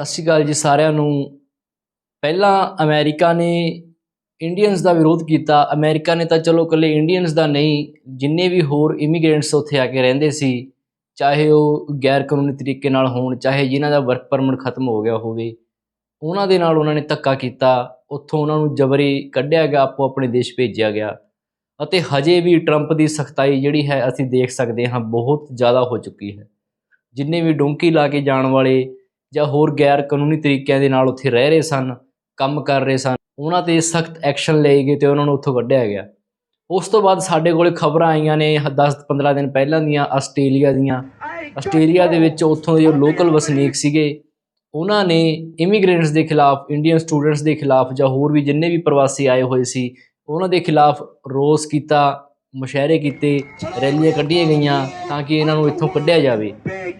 ਸਤਿ ਸ਼੍ਰੀ ਅਕਾਲ ਜੀ ਸਾਰਿਆਂ ਨੂੰ। ਪਹਿਲਾਂ ਅਮਰੀਕਾ ਨੇ ਇੰਡੀਅਨਸ ਦਾ ਵਿਰੋਧ ਕੀਤਾ। ਅਮਰੀਕਾ ਨੇ ਤਾਂ ਚਲੋ ਇਕੱਲੇ ਇੰਡੀਅਨਸ ਦਾ ਨਹੀਂ, ਜਿੰਨੇ ਵੀ ਹੋਰ ਇਮੀਗ੍ਰੈਂਟਸ ਉੱਥੇ ਆ ਕੇ ਰਹਿੰਦੇ ਸੀ, ਚਾਹੇ ਉਹ ਗੈਰ ਕਾਨੂੰਨੀ ਤਰੀਕੇ ਨਾਲ ਹੋਣ, ਚਾਹੇ ਜਿਨ੍ਹਾਂ ਦਾ ਵਰਕ ਪਰਮਿਟ ਖਤਮ ਹੋ ਗਿਆ ਹੋਵੇ, ਉਹਨਾਂ ਦੇ ਨਾਲ ਉਹਨਾਂ ਨੇ ਧੱਕਾ ਕੀਤਾ। ਉੱਥੋਂ ਉਹਨਾਂ ਨੂੰ ਜਬਰੀ ਕੱਢਿਆ ਗਿਆ, ਆਪੋ ਆਪਣੇ ਦੇਸ਼ ਭੇਜਿਆ ਗਿਆ। ਅਤੇ ਹਜੇ ਵੀ ਟਰੰਪ ਦੀ ਸਖਤਾਈ ਜਿਹੜੀ ਹੈ, ਅਸੀਂ ਦੇਖ ਸਕਦੇ ਹਾਂ, ਬਹੁਤ ਜ਼ਿਆਦਾ ਹੋ ਚੁੱਕੀ ਹੈ। ਜਿੰਨੇ ਵੀ ਡੋਂਕੀ ਲਾ ਕੇ ਜਾਣ ਵਾਲੇ ਜਾਂ ਹੋਰ ਗੈਰ ਕਾਨੂੰਨੀ ਤਰੀਕਿਆਂ ਦੇ ਨਾਲ ਉੱਥੇ ਰਹਿ ਰਹੇ ਸਨ, ਕੰਮ ਕਰ ਰਹੇ ਸਨ, ਉਹਨਾਂ ਤੇ ਸਖਤ ਐਕਸ਼ਨ ਲਏ ਗਏ ਤੇ ਉਹਨਾਂ ਨੂੰ ਉੱਥੋਂ ਕੱਢਿਆ ਗਿਆ। ਉਸ ਤੋਂ ਬਾਅਦ ਸਾਡੇ ਕੋਲੇ ਖਬਰਾਂ ਆਈਆਂ ਨੇ 10-15 ਦਿਨ ਪਹਿਲਾਂ ਦੀਆਂ ਆਸਟ੍ਰੇਲੀਆ ਦੀਆਂ। ਆਸਟ੍ਰੇਲੀਆ ਦੇ ਵਿੱਚ ਉੱਥੋਂ ਦੇ ਜੋ ਲੋਕਲ ਵਸਨੀਕ ਸੀਗੇ, ਉਹਨਾਂ ਨੇ ਇਮੀਗ੍ਰੈਂਟਸ ਦੇ ਖਿਲਾਫ ਇੰਡੀਅਨ ਸਟੂਡੈਂਟਸ ਦੇ ਖਿਲਾਫ ਜਾਂ ਹੋਰ ਵੀ ਜਿੰਨੇ ਵੀ ਪ੍ਰਵਾਸੀ ਆਏ ਹੋਏ ਸੀ, ਉਹਨਾਂ ਦੇ ਖਿਲਾਫ ਰੋਸ ਕੀਤਾ ਮੁਸ਼ਾਇਰੇ ਕੀਤੇ, ਰੈਲੀਆਂ ਕੱਢੀਆਂ ਗਈਆਂ ਤਾਂ ਕਿ ਇਹਨਾਂ ਨੂੰ ਇੱਥੋਂ ਕੱਢਿਆ ਜਾਵੇ।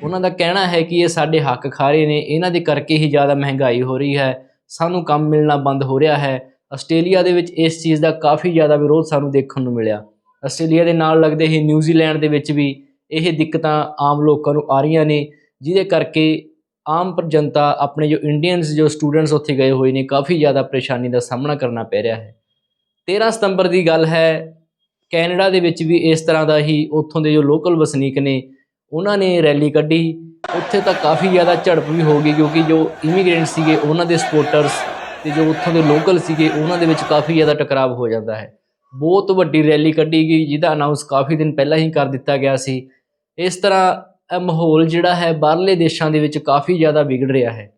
ਉਹਨਾਂ ਦਾ ਕਹਿਣਾ ਹੈ ਕਿ ਇਹ ਸਾਡੇ ਹੱਕ ਖਾ ਰਹੇ ਨੇ, ਇਹਨਾਂ ਦੇ ਕਰਕੇ ਹੀ ਜ਼ਿਆਦਾ ਮਹਿੰਗਾਈ ਹੋ ਰਹੀ ਹੈ। ਸਾਨੂੰ ਕੰਮ ਮਿਲਣਾ ਬੰਦ ਹੋ ਰਿਹਾ ਹੈ। ਆਸਟ੍ਰੇਲੀਆ ਦੇ ਵਿੱਚ ਇਸ ਚੀਜ਼ ਦਾ ਕਾਫੀ ਜ਼ਿਆਦਾ ਵਿਰੋਧ ਸਾਨੂੰ ਦੇਖਣ ਨੂੰ ਮਿਲਿਆ। ਆਸਟ੍ਰੇਲੀਆ ਦੇ ਨਾਲ ਲੱਗਦੇ ਹੀ ਨਿਊਜ਼ੀਲੈਂਡ ਦੇ ਵਿੱਚ ਵੀ ਇਹ ਦਿੱਕਤਾਂ ਆਮ ਲੋਕਾਂ ਨੂੰ ਆ ਰਹੀਆਂ ਨੇ, ਜਿਹਦੇ ਕਰਕੇ ਆਮ ਜਨਤਾ ਆਪਣੇ ਜੋ ਇੰਡੀਅਨਸ ਜੋ ਸਟੂਡੈਂਟਸ ਉੱਥੇ ਗਏ ਹੋਏ ਨੇ, ਕਾਫੀ ਜ਼ਿਆਦਾ ਪਰੇਸ਼ਾਨੀ ਦਾ ਸਾਹਮਣਾ ਕਰਨਾ ਪੈ ਰਿਹਾ ਹੈ। 13 ਸਤੰਬਰ ਦੀ ਗੱਲ ਹੈ ਕੈਨੇਡਾ ਦੇ ਵਿੱਚ ਵੀ ਇਸ ਤਰ੍ਹਾਂ ਦਾ ਹੀ ਉੱਥੋਂ ਦੇ ਜੋ ਲੋਕਲ ਵਸਨੀਕ ਨੇ, ਉਹਨਾਂ ਨੇ ਰੈਲੀ ਕੱਢੀ। ਉੱਥੇ ਤਾਂ ਕਾਫੀ ਜ਼ਿਆਦਾ ਝੜਪ ਵੀ ਹੋ ਗਈ ਕਿਉਂਕਿ ਜੋ ਇਮੀਗ੍ਰੈਂਟ ਸੀਗੇ, ਉਹਨਾਂ ਦੇ ਸਪੋਰਟਰਸ ਤੇ ਜੋ ਉੱਥੋਂ ਦੇ ਲੋਕਲ ਸੀਗੇ, ਉਹਨਾਂ ਦੇ ਵਿੱਚ ਕਾਫੀ ਜ਼ਿਆਦਾ ਟਕਰਾਵ ਹੋ ਜਾਂਦਾ ਹੈ। ਬਹੁਤ ਵੱਡੀ ਰੈਲੀ ਕੱਢੀ ਗਈ, ਜਿਹਦਾ ਅਨਾਉਂਸ ਕਾਫੀ ਦਿਨ ਪਹਿਲਾਂ ਹੀ ਕਰ ਦਿੱਤਾ ਗਿਆ ਸੀ। ਇਸ ਤਰ੍ਹਾਂ ਇਹ ਮਾਹੌਲ ਜਿਹੜਾ ਹੈ, ਬਾਹਰਲੇ ਦੇਸ਼ਾਂ ਦੇ ਵਿੱਚ ਕਾਫੀ ਜ਼ਿਆਦਾ ਵਿਗੜ ਰਿਹਾ ਹੈ।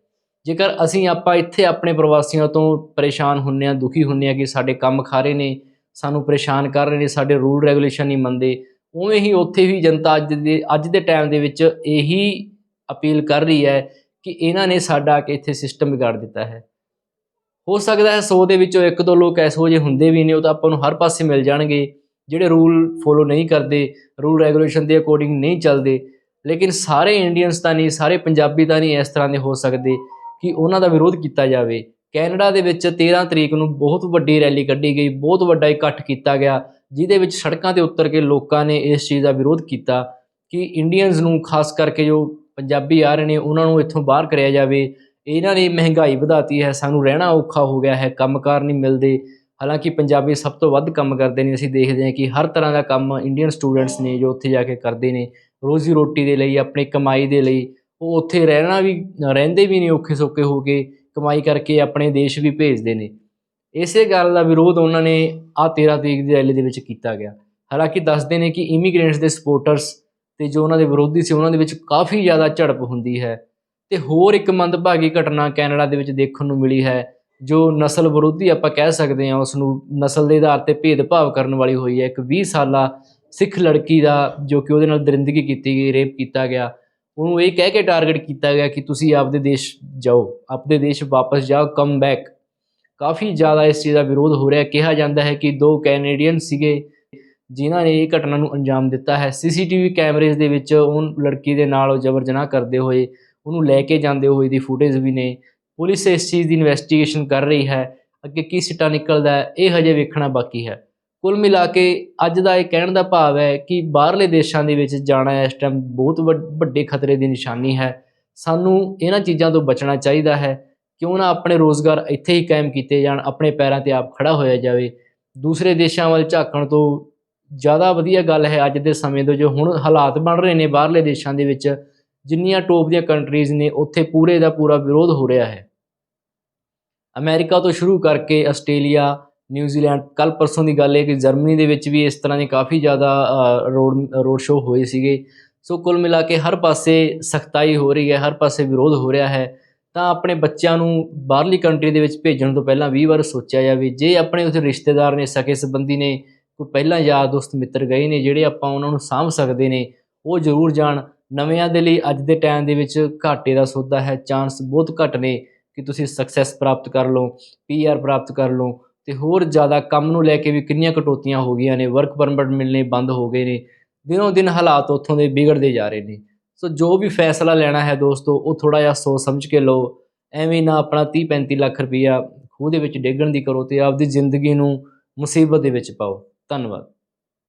ਜੇਕਰ ਅਸੀਂ ਆਪਾਂ ਇੱਥੇ ਆਪਣੇ ਪ੍ਰਵਾਸੀਆਂ ਤੋਂ ਪਰੇਸ਼ਾਨ ਹੁੰਨੇ ਆ ਦੁਖੀ ਹੁੰਨੇ ਆ ਕਿ ਸਾਡੇ ਕੰਮ ਖਾਰੇ ਨੇ ਸਾਨੂੰ ਪਰੇਸ਼ਾਨ ਕਰ ਰਹੇ ਨੇ, ਸਾਡੇ ਰੂਲ ਰੈਗੂਲੇਸ਼ਨ ਨਹੀਂ ਮੰਨਦੇ। ਉਵੇਂ ਹੀ ਉੱਥੇ ਵੀ ਜਨਤਾ ਅੱਜ ਦੇ ਅੱਜ ਦੇ ਟਾਈਮ ਦੇ ਵਿੱਚ ਇਹੀ ਅਪੀਲ ਕਰ ਰਹੀ ਹੈ ਕਿ ਇਹਨਾਂ ਨੇ ਸਾਡਾ ਕਿ ਇੱਥੇ ਸਿਸਟਮ ਵਿਗਾੜ ਦਿੱਤਾ ਹੈ। ਹੋ ਸਕਦਾ ਹੈ 100 ਦੇ ਵਿੱਚੋਂ ਇੱਕ ਦੋ ਲੋਕ ਐਸੋ ਜਿਹੇ ਹੁੰਦੇ ਵੀ ਨੇ, ਉਹ ਤਾਂ ਆਪਾਂ ਨੂੰ ਹਰ ਪਾਸੇ ਮਿਲ ਜਾਣਗੇ। ਜਿਹੜੇ ਰੂਲ ਫੋਲੋ ਨਹੀਂ ਕਰਦੇ, ਰੂਲ ਰੈਗੂਲੇਸ਼ਨ ਦੇ ਅਕੋਰਡਿੰਗ ਨਹੀਂ ਚੱਲਦੇ, ਲੇਕਿਨ ਸਾਰੇ ਇੰਡੀਅਨਸ ਤਾਂ ਨਹੀਂ, ਸਾਰੇ ਪੰਜਾਬੀ ਤਾਂ ਨਹੀਂ ਇਸ ਤਰ੍ਹਾਂ ਦੇ ਹੋ ਸਕਦੇ ਕਿ ਉਹਨਾਂ ਦਾ ਵਿਰੋਧ ਕੀਤਾ ਜਾਵੇ। ਕੈਨੇਡਾ ਦੇ ਵਿੱਚ 13 ਤਰੀਕ ਨੂੰ ਬਹੁਤ ਵੱਡੀ ਰੈਲੀ ਕੱਢੀ ਗਈ, ਬਹੁਤ ਵੱਡਾ ਇਕੱਠ ਕੀਤਾ ਗਿਆ, ਜਿਹਦੇ ਵਿੱਚ ਸੜਕਾਂ ਤੇ ਉਤਰ ਕੇ ਲੋਕਾਂ ਨੇ ਇਸ ਚੀਜ਼ ਦਾ ਵਿਰੋਧ ਕੀਤਾ ਕਿ ਇੰਡੀਅਨਸ ਨੂੰ ਖਾਸ ਕਰਕੇ ਜੋ ਪੰਜਾਬੀ ਆ ਰਹੇ ਨੇ, ਉਹਨਾਂ ਨੂੰ ਇੱਥੋਂ ਬਾਹਰ ਕਰਿਆ ਜਾਵੇ। ਇਹਨਾਂ ਨੇ ਮਹਿੰਗਾਈ ਵਧਾਤੀ ਹੈ, ਸਾਨੂੰ ਰਹਿਣਾ ਔਖਾ ਹੋ ਗਿਆ ਹੈ, ਕੰਮਕਾਰ ਨਹੀਂ ਮਿਲਦੇ। ਹਾਲਾਂਕਿ ਪੰਜਾਬੀ ਸਭ ਤੋਂ ਵੱਧ ਕੰਮ ਕਰਦੇ ਨੇ, ਅਸੀਂ ਦੇਖਦੇ ਹਾਂ ਕਿ ਹਰ ਤਰ੍ਹਾਂ ਦਾ ਕੰਮ ਇੰਡੀਅਨ ਸਟੂਡੈਂਟਸ ਨੇ ਜੋ ਉੱਥੇ ਜਾ ਕੇ ਕਰਦੇ ਨੇ, ਰੋਜ਼ੀ ਰੋਟੀ ਦੇ ਲਈ, ਆਪਣੀ ਕਮਾਈ ਦੇ ਲਈ, ਉਹ ਉੱਥੇ ਰਹਿਣਾ ਵੀ, ਰਹਿੰਦੇ ਵੀ ਨੇ ਔਖੇ ਸੌਖੇ ਹੋ ਕੇ। ਕਮਾਈ ਕਰਕੇ ਆਪਣੇ ਦੇਸ਼ ਵੀ ਭੇਜਦੇ ਨੇ। ਇਸੇ ਗੱਲ ਦਾ ਵਿਰੋਧ ਉਹਨਾਂ ਨੇ ਆ 13 ਤਰੀਕ ਦੀ ਰੈਲੀ ਦੇ ਵਿੱਚ ਕੀਤਾ ਗਿਆ। ਹਾਲਾਂਕਿ ਦੱਸਦੇ ਨੇ ਕਿ ਇਮੀਗ੍ਰੈਂਟਸ ਦੇ ਸਪੋਰਟਰਸ ਤੇ ਜੋ ਉਹਨਾਂ ਦੇ ਵਿਰੋਧੀ ਸੀ, ਉਹਨਾਂ ਦੇ ਵਿੱਚ ਕਾਫੀ ਜ਼ਿਆਦਾ ਝੜਪ ਹੁੰਦੀ ਹੈ। ਤੇ ਹੋਰ ਇੱਕ ਮੰਦਭਾਗੀ ਘਟਨਾ ਕੈਨੇਡਾ ਦੇ ਵਿੱਚ ਦੇਖਣ ਨੂੰ ਮਿਲੀ ਹੈ, ਜੋ ਨਸਲ ਵਿਰੋਧੀ ਆਪਾਂ ਕਹਿ ਸਕਦੇ ਹਾਂ ਉਸ ਨੂੰ ਨਸਲ ਦੇ ਆਧਾਰ ਤੇ ਭੇਦਭਾਵ ਕਰਨ ਵਾਲੀ ਹੋਈ ਹੈ। ਇੱਕ 20 ਸਾਲਾ ਸਿੱਖ ਲੜਕੀ ਦਾ, ਜੋ ਕਿ ਉਹਦੇ ਨਾਲ ਦਰਿੰਦਗੀ ਕੀਤੀ ਗਈ ਰੇਪ ਕੀਤਾ ਗਿਆ। ਉਹਨੂੰ ਇਹ ਕਹਿ ਕੇ ਟਾਰਗੇਟ ਕੀਤਾ ਗਿਆ ਕਿ ਤੁਸੀਂ ਆਪਦੇ ਦੇਸ਼ ਜਾਓ, ਆਪਦੇ ਦੇਸ਼ ਵਾਪਸ ਜਾਓ ਕਮ ਬੈਕ ਕਾਫੀ ਜ਼ਿਆਦਾ ਇਸ ਚੀਜ਼ ਦਾ ਵਿਰੋਧ ਹੋ ਰਿਹਾ, ਕਿਹਾ ਜਾਂਦਾ ਹੈ ਕਿ ਦੋ ਕੈਨੇਡੀਅਨ ਸੀਗੇ ਜਿਨ੍ਹਾਂ ਨੇ ਇਹ ਘਟਨਾ ਨੂੰ ਅੰਜਾਮ ਦਿੱਤਾ ਹੈ। ਸੀਸੀਟੀਵੀ ਕੈਮਰੇਜ਼ ਦੇ ਵਿੱਚ ਉਹ ਲੜਕੀ ਦੇ ਨਾਲ ਜ਼ਬਰ ਜਨਾਹ ਕਰਦੇ ਹੋਏ, ਉਹਨੂੰ ਲੈ ਕੇ ਜਾਂਦੇ ਹੋਏ ਦੀ ਫੁਟੇਜ ਵੀ ਨੇ। ਪੁਲਿਸ ਇਸ ਚੀਜ਼ ਦੀ ਇਨਵੈਸਟੀਗੇਸ਼ਨ ਕਰ ਰਹੀ ਹੈ, ਅੱਗੇ ਕੀ ਸਿੱਟਾ ਨਿਕਲਦਾ ਹੈ, ਇਹ ਹਜੇ ਵੇਖਣਾ ਬਾਕੀ ਹੈ। ਕੁੱਲ ਮਿਲਾ ਕੇ ਅੱਜ ਦਾ ਇਹ ਕਹਿਣ ਦਾ ਭਾਵ ਹੈ ਕਿ ਬਾਹਰਲੇ ਦੇਸ਼ਾਂ ਦੇ ਵਿੱਚ ਜਾਣਾ ਇਸ ਟਾਈਮ ਬਹੁਤ ਵੱਡ- ਵੱਡੇ ਖਤਰੇ ਦੀ ਨਿਸ਼ਾਨੀ ਹੈ। ਸਾਨੂੰ ਇਹਨਾਂ ਚੀਜ਼ਾਂ ਤੋਂ ਬਚਣਾ ਚਾਹੀਦਾ ਹੈ। ਕਿਉਂ ਨਾ ਆਪਣੇ ਰੋਜ਼ਗਾਰ ਇੱਥੇ ਹੀ ਕਾਇਮ ਕੀਤੇ ਜਾਣ, ਆਪਣੇ ਪੈਰਾਂ ਤੇ ਆਪ ਖੜਾ ਹੋਇਆ ਜਾਵੇ। ਦੂਸਰੇ ਦੇਸ਼ਾਂ ਵੱਲ ਝਾਕਣ ਤੋਂ ਜ਼ਿਆਦਾ ਵਧੀਆ ਗੱਲ ਹੈ ਅੱਜ ਦੇ ਸਮੇਂ ਤੋਂ ਜੋ ਹੁਣ ਹਾਲਾਤ ਬਣ ਰਹੇ ਨੇ ਬਾਹਰਲੇ ਦੇਸ਼ਾਂ ਦੇ ਵਿੱਚ, ਜਿੰਨੀਆਂ ਟੋਪ ਦੀਆਂ ਕੰਟਰੀਜ਼ ਨੇ ਉੱਥੇ ਪੂਰੇ ਦਾ ਪੂਰਾ ਵਿਰੋਧ ਹੋ ਰਿਹਾ ਹੈ। ਅਮਰੀਕਾ ਤੋਂ ਸ਼ੁਰੂ ਕਰਕੇ ਆਸਟ੍ਰੇਲੀਆ ਨਿਊਜ਼ੀਲੈਂਡ ਕੱਲ ਪਰਸੋਂ ਦੀ ਗੱਲ ਹੈ ਕਿ ਜਰਮਨੀ ਦੇ ਵਿੱਚ ਵੀ ਇਸ ਤਰ੍ਹਾਂ ਦੇ ਕਾਫੀ ਜ਼ਿਆਦਾ ਰੋਡ ਰੋਡ ਸ਼ੋਅ ਹੋਏ ਸੀਗੇ। ਸੋ ਕੁੱਲ ਮਿਲਾ ਕੇ ਹਰ ਪਾਸੇ ਸਖਤਾਈ ਹੋ ਰਹੀ ਹੈ, ਹਰ ਪਾਸੇ ਵਿਰੋਧ ਹੋ ਰਿਹਾ ਹੈ। ਤਾਂ ਆਪਣੇ ਬੱਚਿਆਂ ਨੂੰ ਬਾਹਰਲੀ ਕੰਟਰੀ ਦੇ ਵਿੱਚ ਭੇਜਣ ਤੋਂ ਪਹਿਲਾਂ 20 ਵਾਰ ਸੋਚਿਆ ਜਾਵੇ। ਜੇ ਆਪਣੇ ਉੱਥੇ ਰਿਸ਼ਤੇਦਾਰ ਨੇ, ਸਕੇ ਸੰਬੰਧੀ ਨੇ, ਕੋਈ ਪਹਿਲਾਂ ਯਾਰ ਦੋਸਤ, ਮਿੱਤਰ ਗਏ ਨੇ, ਜਿਹੜੇ ਆਪਾਂ ਉਹਨਾਂ ਨੂੰ ਸਾਂਭ ਸਕਦੇ ਨੇ, ਉਹ ਜ਼ਰੂਰ ਜਾਣ। ਨਵਿਆਂ ਦੇ ਲਈ ਅੱਜ ਦੇ ਟਾਈਮ ਦੇ ਵਿੱਚ ਘਾਟੇ ਦਾ ਸੌਦਾ ਹੈ ਚਾਂਸ ਬਹੁਤ ਘੱਟ ਨੇ ਕਿ ਤੁਸੀਂ ਸਕਸੈਸ ਪ੍ਰਾਪਤ ਕਰ ਲਓ ਪੀਆਰ ਪ੍ਰਾਪਤ ਕਰ ਲਓ। ਤੇ ਹੋਰ ਜ਼ਿਆਦਾ ਕੰਮ ਨੂੰ ਲੈ ਕੇ ਵੀ ਕਿੰਨੀਆਂ ਕਟੌਤੀਆਂ ਹੋ ਗਈਆਂ ਨੇ ਵਰਕ ਪਰਮਿਟ ਮਿਲਣੇ ਬੰਦ ਹੋ ਗਏ ਨੇ, ਦਿਨੋਂ ਦਿਨ ਹਾਲਾਤ ਉੱਥੋਂ ਦੇ ਵਿਗੜਦੇ ਜਾ ਰਹੇ ਨੇ। ਸੋ ਜੋ ਵੀ ਫੈਸਲਾ ਲੈਣਾ ਹੈ ਦੋਸਤੋ, ਉਹ ਥੋੜਾ ਜਿਹਾ ਸੋਚ ਸਮਝ ਕੇ ਲਓ, ਐਵੇਂ ਨਾ ਆਪਣਾ 30 35 ਲੱਖ ਰੁਪਈਆ ਖੂਹ ਦੇ ਵਿੱਚ ਡੇਗਣ ਦੀ ਕਰੋ ਤੇ ਆਪਦੀ ਜ਼ਿੰਦਗੀ ਨੂੰ ਮੁਸੀਬਤ ਦੇ ਵਿੱਚ ਪਾਓ। ਧੰਨਵਾਦ।